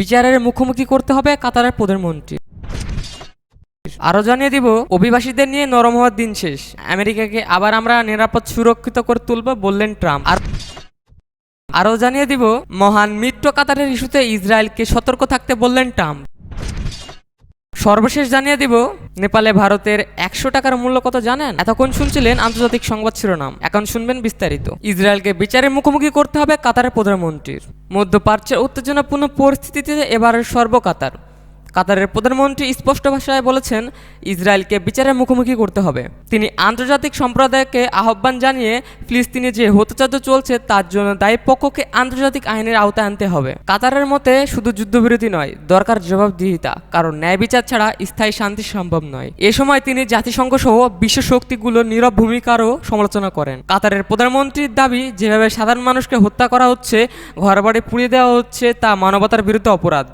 বিচারের মুখোমুখি করতে হবে কাতারের প্রধানমন্ত্রী। আরও জানিয়ে দিব, অভিবাসীদের নিয়ে নরম হওয়ার দিন শেষ। আমেরিকাকে আবার আমরা নিরাপদ, সুরক্ষিত করে তুলব, বললেন ট্রাম্প। আর আরও জানিয়ে দিব, মহান মিত্র কাতারের ইস্যুতে ইসরায়েলকে সতর্ক থাকতে বললেন ট্রাম্প। সর্বশেষ জানিয়ে দিব, নেপালে ভারতের একশো টাকার মূল্য কত জানেন? এতক্ষণ শুনছিলেন আন্তর্জাতিক সংবাদ শিরোনাম। এখন শুনবেন বিস্তারিত। ইসরায়েলকে বিচারের মুখোমুখি করতে হবে কাতারের প্রধানমন্ত্রীর। মধ্যপ্রাচ্যের উত্তেজনাপূর্ণ পরিস্থিতিতে এবারের সর্বকাতার। কাতারের প্রধানমন্ত্রী স্পষ্ট ভাষায় বলেছেন, ইসরায়েলকে বিচারের মুখোমুখি করতে হবে। তিনি আন্তর্জাতিক সম্প্রদায়কে আহ্বান জানিয়ে ফিলিস্তিনে যে হত্যাচার্য চলছে তার জন্য দায়ী পক্ষকে আন্তর্জাতিক আইনের আওতায় আনতে হবে। কাতারের মতে শুধু যুদ্ধবিরতি নয়, দরকার জবাবদিহিতা, কারণ ন্যায় বিচার ছাড়া স্থায়ী শান্তি সম্ভব নয়। এ সময় তিনি জাতিসংঘ সহ বিশ্ব শক্তিগুলোর নীরব ভূমিকারও সমালোচনা করেন। কাতারের প্রধানমন্ত্রীর দাবি, যেভাবে সাধারণ মানুষকে হত্যা করা হচ্ছে, ঘরবাড়ি পুড়িয়ে দেওয়া হচ্ছে, তা মানবতার বিরুদ্ধে অপরাধ।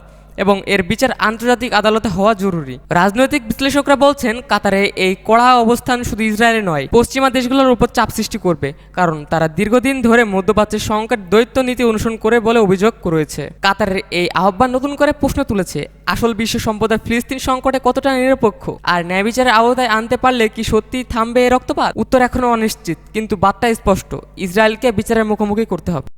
এবং এর বিচার আন্তর্জাতিক আদালতে হওয়া জরুরি। রাজনৈতিক বিশ্লেষকরা বলছেন, কাতারে এই কড়া অবস্থান শুধু ইসরায়েলে নয়, পশ্চিমা দেশগুলোর উপর চাপ সৃষ্টি করবে, কারণ তারা দীর্ঘদিন ধরে মধ্যপ্রাচ্যের সংকট দ্বৈত নীতি অনুসরণ করে বলে অভিযোগ রয়েছে কাতারের এই আহ্বান নতুন করে প্রশ্ন তুলেছে, আসল বিশ্ব সম্প্রদায় ফিলিস্তিন সংকটে কতটা নিরপেক্ষ? আর ন্যায় বিচারের আওতায় আনতে পারলে কি সত্যি থামবে এই রক্তপাত? উত্তর এখনও অনিশ্চিত, কিন্তু বার্তা স্পষ্ট, ইসরায়েলকে বিচারের মুখোমুখি করতে হবে।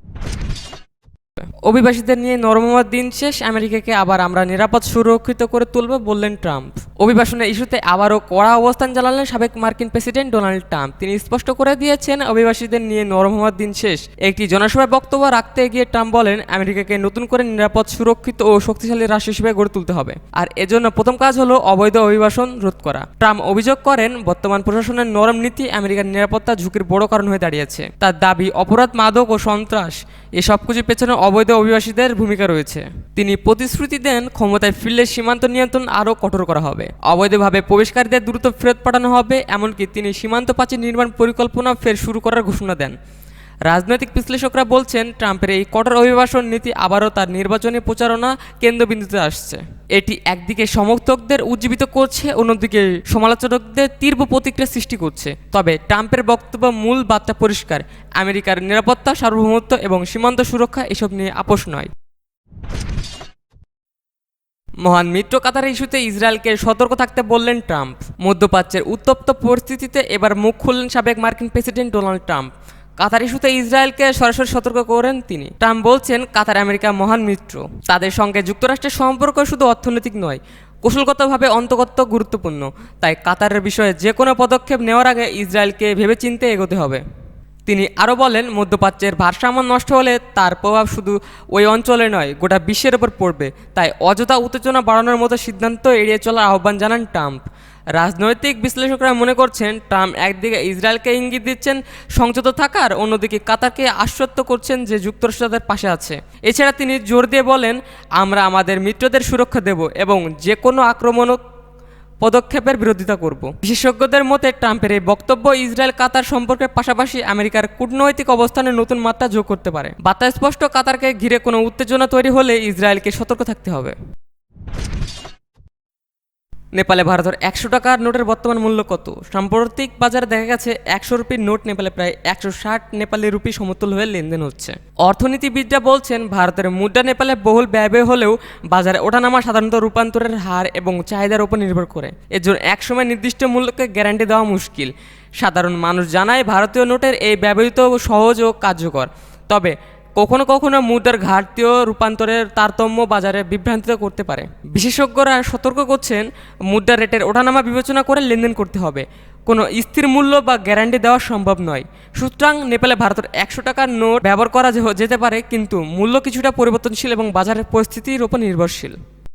অভিবাসীদের নিয়ে নরম হওয়ার দিন শেষ, আমেরিকাকে আবার আমরা নিরাপদ, সুরক্ষিত করে তুলব, বললেন ট্রাম্প। অভিবাসনের ইস্যুতে আবারও কড়া অবস্থান জানালেন সাবেক মার্কিন প্রেসিডেন্ট ডোনাল্ড ট্রাম্প। তিনি স্পষ্ট করে দিয়েছেন, অভিবাসীদের নিয়ে নরম হওয়ার দিন শেষ। একটি জনসভায় বক্তব্য রাখতে গিয়ে ট্রাম্প বলেন, আমেরিকাকে নতুন করে নিরাপদ, সুরক্ষিত ও শক্তিশালী রাষ্ট্র হিসেবে গড়ে তুলতে হবে। আর এজন্য প্রথম কাজ হলো অবৈধ অভিবাসন রোধ করা। ট্রাম্প অভিযোগ করেন, বর্তমান প্রশাসনের নরম নীতি আমেরিকার নিরাপত্তা ঝুঁকির বড় কারণ হয়ে দাঁড়িয়েছে। তার দাবি অপরাধ, মাদক ও সন্ত্রাস, এসব কিছুর পেছনে অবৈধ অভিবাসীদের ভূমিকা রয়েছে। তিনি প্রতিশ্রুতি দেন ক্ষমতায় ফিরলে সীমান্ত নিয়ন্ত্রণ আরও কঠোর করা হবে। অবৈধভাবে প্রবেশকারীদের দ্রুত ফেরত পাঠানো হবে, এমনকি তিনি সীমান্ত প্রাচীর নির্মাণ পরিকল্পনা ফের শুরু করার ঘোষণা দেন। রাজনৈতিক বিশ্লেষকরা বলছেন, ট্রাম্পের এই কঠোর অভিবাসন নীতি আবারও তার নির্বাচনী প্রচারণা কেন্দ্রবিন্দুতে আসছে। এটি একদিকে সমর্থকদের উজ্জীবিত করছে, অন্যদিকে সমালোচকদের তীব্র প্রতিক্রিয়া সৃষ্টি করছে। তবে ট্রাম্পের বক্তব্য মূল বার্তা পরিষ্কার, আমেরিকার নিরাপত্তা, সার্বভৌমত্ব এবং সীমান্ত সুরক্ষা এসব নিয়ে আপোষ নয়। মহান মিত্র কাতার ইস্যুতে ইসরায়েলকে সতর্ক থাকতে বললেন ট্রাম্প। মধ্যপ্রাচ্যের উত্তপ্ত পরিস্থিতিতে এবার মুখ খুললেন সাবেক মার্কিন প্রেসিডেন্ট ডোনাল্ড ট্রাম্প। কাতার ইস্যুতে ইসরায়েলকে সরাসরি সতর্ক করেন তিনি। ট্রাম্প বলছেন, কাতার আমেরিকা মহান মিত্র। তাদের সঙ্গে যুক্তরাষ্ট্রের সম্পর্ক শুধু অর্থনৈতিক নয়, কৌশলগতভাবে অন্তর্গত গুরুত্বপূর্ণ। তাই কাতারের বিষয়ে যে কোনো পদক্ষেপ নেওয়ার আগে ইসরায়েলকে ভেবেচিন্তে এগোতে হবে। তিনি আরও বলেন, মধ্যপ্রাচ্যের ভারসাম্য নষ্ট হলে তার প্রভাব শুধু ওই অঞ্চলে নয়, গোটা বিশ্বের ওপর পড়বে। তাই অযথা উত্তেজনা বাড়ানোর মতো সিদ্ধান্ত এড়িয়ে চলার আহ্বান জানান ট্রাম্প। রাজনৈতিক বিশ্লেষকরা মনে করছেন ট্রাম্প একদিকে ইসরায়েলকে ইঙ্গিত দিচ্ছেন সংযত থাকার অন্যদিকে কাতারকে আশ্বস্ত করছেন যে যুক্তরাষ্ট্র তাদের পাশে আছে। এছাড়া তিনি জোর দিয়ে বলেন, আমরা আমাদের মিত্রদের সুরক্ষা দেব এবং যে কোনো আক্রমণ পদক্ষেপের বিরোধিতা করব। বিশেষজ্ঞদের মতে, ট্রাম্পের এই বক্তব্য ইসরায়েল কাতার সম্পর্কের পাশাপাশি আমেরিকার কূটনৈতিক অবস্থানে নতুন মাত্রা যোগ করতে পারে। বার্তা স্পষ্ট, কাতারকে ঘিরে কোনো উত্তেজনা তৈরি হলে ইসরায়েলকে সতর্ক থাকতে হবে। নেপালে ভারতের একশো টাকার নোটের বর্তমান মূল্য কত? সাম্প্রতিক বাজারে দেখা গেছে একশো রুপির নোট নেপালে প্রায় একশো ষাট নেপালি রুপি সমতুল হয়ে লেনদেন হচ্ছে। অর্থনীতিবিদরা বলছেন, ভারতের মুদ্রা নেপালে বহুল ব্যয় হলেও বাজারে ওঠানামা সাধারণত রূপান্তরের হার এবং চাহিদার উপর নির্ভর করে। এর জন্য একসময় নির্দিষ্ট মূল্যকে গ্যারান্টি দেওয়া মুশকিল। সাধারণ মানুষ জানায়, ভারতীয় নোটের এই ব্যবহৃত সহজ ও কার্যকর। তবে কখনো কখনো মুদ্রার ঘাটতিও রূপান্তরের তারতম্য বাজারে বিভ্রান্তিত করতে পারে। বিশেষজ্ঞরা সতর্ক করছেন মুদ্রা রেটের ওঠানামা বিবেচনা করে লেনদেন করতে হবে। কোনো স্থির মূল্য বা গ্যারান্টি দেওয়া সম্ভব নয়। সুতরাং নেপালে ভারতের একশো টাকার নোট ব্যবহার করা যেতে পারে, কিন্তু মূল্য কিছুটা পরিবর্তনশীল এবং বাজারের পরিস্থিতির উপর নির্ভরশীল।